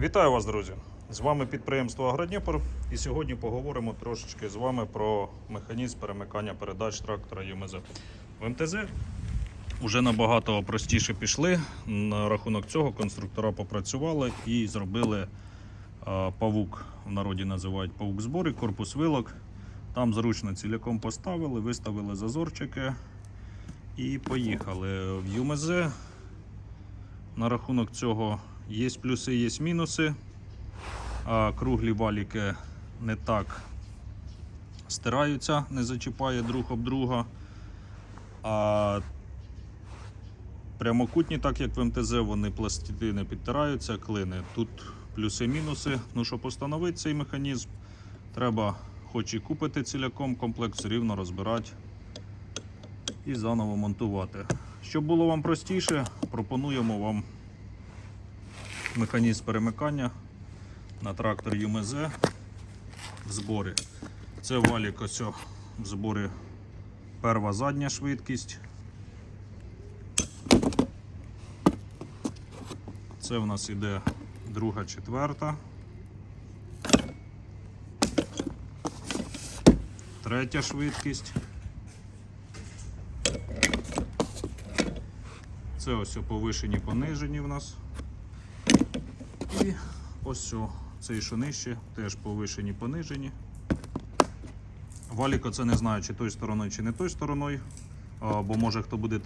Вітаю вас, друзі! З вами підприємство Агродніпр і сьогодні поговоримо трошечки з вами про механізм перемикання передач трактора ЮМЗ. В МТЗ вже набагато простіше пішли. На рахунок цього конструктора попрацювали і зробили павук. В народі називають павук збори, корпус вилок. Там зручно ціляком поставили, виставили зазорчики і поїхали. В ЮМЗ на рахунок цього є плюси, є мінуси. Круглі валіки не так стираються, не зачіпає друг об друга. А прямокутні, так як в МТЗ, вони пластини підтираються, клини. Тут плюси-мінуси. Ну, щоб встановити цей механізм, треба хоч і купити ціляком комплект, все рівно розбирати і заново монтувати. Щоб було вам простіше, пропонуємо вам механізм перемикання на трактор ЮМЗ в зборі. Це валік ось в зборі перша задня швидкість. Це в нас іде друга, четверта. Третя швидкість. Це ось повишені, понижені в нас. І ось цей що нижче, теж повишені, понижені. Валіко це не знаю, чи той стороною, чи не той стороною. Бо може хто буде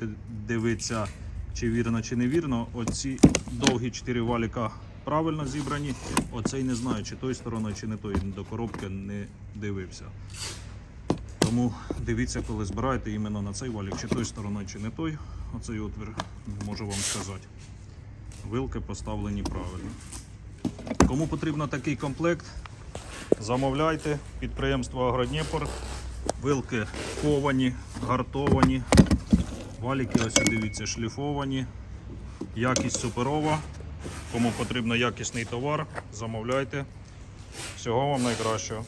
дивитися, чи вірно, чи невірно. Оці довгі 4 валіка правильно зібрані. Оцей не знаю, чи той стороною, чи не той. До коробки не дивився. Тому дивіться, коли збираєте іменно на цей валік, чи той стороною, чи не той. Оцей отвір можу вам сказати. Вилки поставлені правильно. Кому потрібно такий комплект, замовляйте. Підприємство Агродніпр. Вилки ковані, гартовані. Валіки, ось дивіться, шліфовані. Якість суперова. Кому потрібно якісний товар, замовляйте. Всього вам найкращого.